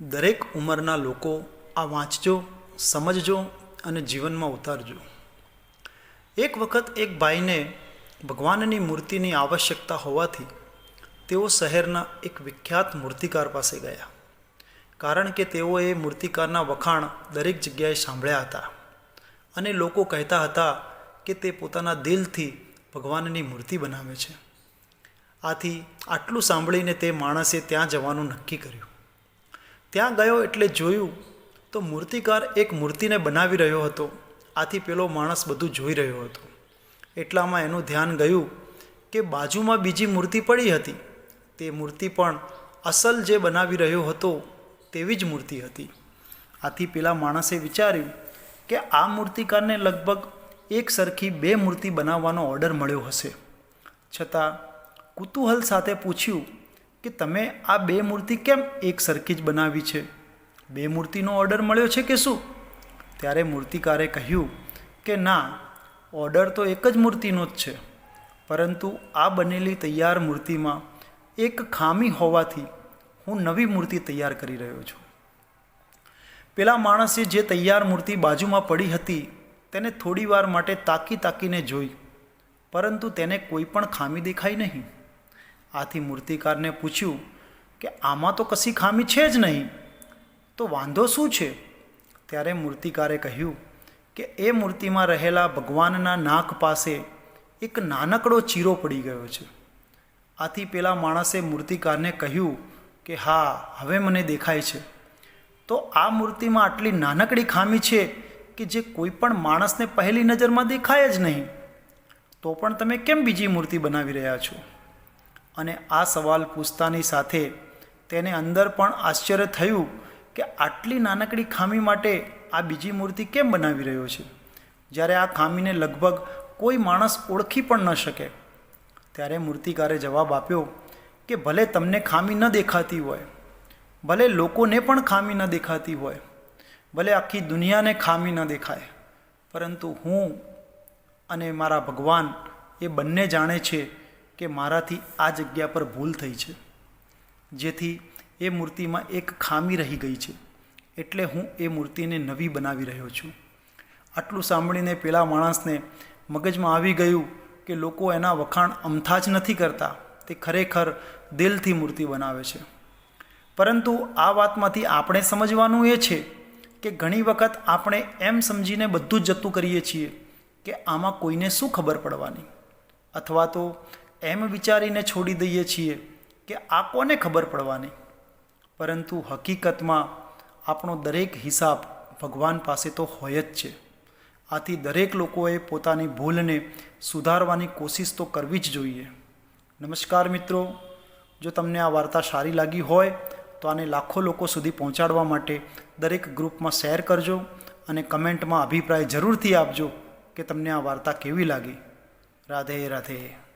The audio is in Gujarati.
દરેક ઉંમરના લોકો આ વાંચજો, સમજજો અને જીવનમાં ઉતારજો. એક વખત એક ભાઈને ભગવાનની મૂર્તિની આવશ્યકતા હોવાથી તેઓ શહેરના એક વિખ્યાત મૂર્તિકાર પાસે ગયા. કારણ કે તેઓએ મૂર્તિકારના વખાણ દરેક જગ્યાએ સાંભળ્યા હતા અને લોકો કહેતા હતા કે તે પોતાના દિલથી ભગવાનની મૂર્તિ બનાવે છે. આથી આટલું સાંભળીને તે માણસે ત્યાં જવાનું નક્કી કર્યું. ત્યાં ગયો એટલે જોયું તો મૂર્તિકાર એક મૂર્તિને બનાવી રહ્યો હતો. આથી પેલો માણસ બધું જોઈ રહ્યો હતો. એટલામાં એનું ધ્યાન ગયું કે બાજુમાં બીજી મૂર્તિ પડી હતી. તે મૂર્તિ પણ અસલ જે બનાવી રહ્યો હતો તેવી જ મૂર્તિ હતી. આથી પેલા માણસે વિચાર્યું કે આ મૂર્તિકારને લગભગ એક સરખી બે મૂર્તિ બનાવવાનો ઓર્ડર મળ્યો હશે. છતાં કુતૂહલ સાથે પૂછ્યું કે તમે આ બે મૂર્તિ કેમ એક સરખી જ બનાવી છે? બે મૂર્તિનો ઓર્ડર મળ્યો છે કે શું? ત્યારે મૂર્તિકારે કહ્યું કે ના ઓર્ડર તો એક જ મૂર્તિનો જ છે. પરંતુ આ બનેલી તૈયાર મૂર્તિમાં એક ખામી હોવાથી હું નવી મૂર્તિ તૈયાર કરી રહ્યો છું. પેલા માણસે જે તૈયાર મૂર્તિ બાજુમાં પડી હતી, તેને થોડી વાર માટે તાકી તાકીને જોઈ. પરંતુ તેને કોઈ પણ ખામી દેખાઈ નહીં. આથી મૂર્તિકારને પૂછ્યું કે આમાં તો કશી ખામી છે જ નહીં. તો વાંધો શું છે? ત્યારે મૂર્તિકારે કહ્યું કે એ મૂર્તિમાં રહેલા ભગવાનના નાક પાસે એક નાનકડો ચીરો પડી ગયો છે. આથી પેલા માણસે મૂર્તિકારને કહ્યું કે હા, હવે મને દેખાય છે. તો આ મૂર્તિમાં આટલી નાનકડી ખામી છે કે જે કોઈ પણ માણસને પહેલી નજરમાં દેખાય જ નહીં. તો પણ તમે કેમ બીજી મૂર્તિ બનાવી રહ્યા છો? અને આ સવાલ પૂછતાની સાથે તેને અંદર પણ આશ્ચર્ય થયું કે આટલી નાનકડી ખામી માટે આ બીજી મૂર્તિ કેમ બનાવી રહ્યો છે? જ્યારે આ ખામીને લગભગ કોઈ માણસ ઓળખી પણ ન શકે. ત્યારે મૂર્તિકારે જવાબ આપ્યો કે ભલે તમને ખામી ન દેખાતી હોય, ભલે લોકોને પણ ખામી ન દેખાતી હોય, ભલે આખી દુનિયાને ખામી ન દેખાય, પરંતુ હું અને મારા ભગવાન એ બંને જાણે છે કે મારાથી આ જગ્યા પર ભૂલ થઈ છે. જેથી એ મૂર્તિમાં એક ખામી રહી ગઈ છે. એટલે હું એ મૂર્તિને નવી બનાવી રહ્યો છું. આટલું સાંભળીને પેલા માણસને મગજમાં આવી ગયું કે લોકો એના વખાણ અમથા જ નથી કરતા. તે ખરેખર દિલથી મૂર્તિ બનાવે છે. પરંતુ આ વાતમાંથી આપણે સમજવાનું એ છે કે ઘણી વખત આપણે એમ સમજીને બધું જ જતું કરીએ છીએ કે આમાં કોઈને શું ખબર પડવાની? અથવા તો એમ વિચારીને છોડી દઈએ છીએ કે આ કોને ખબર પડવાની? પરંતુ હકીકતમાં આપણો દરેક હિસાબ ભગવાન પાસે તો હોય જ છે. આથી દરેક લોકોએ પોતાની ભૂલને સુધારવાની કોશિશ તો કરવી જ જોઈએ. નમસ્કાર મિત્રો, જો તમને આ વાર્તા સારી લાગી હોય, તો આને લાખો લોકો સુધી પહોંચાડવા માટે દરેક ગ્રુપમાં શેર કરજો અને કમેન્ટમાં અભિપ્રાય જરૂરથી આપજો કે તમને આ વાર્તા કેવી લાગી. રાધે રાધે.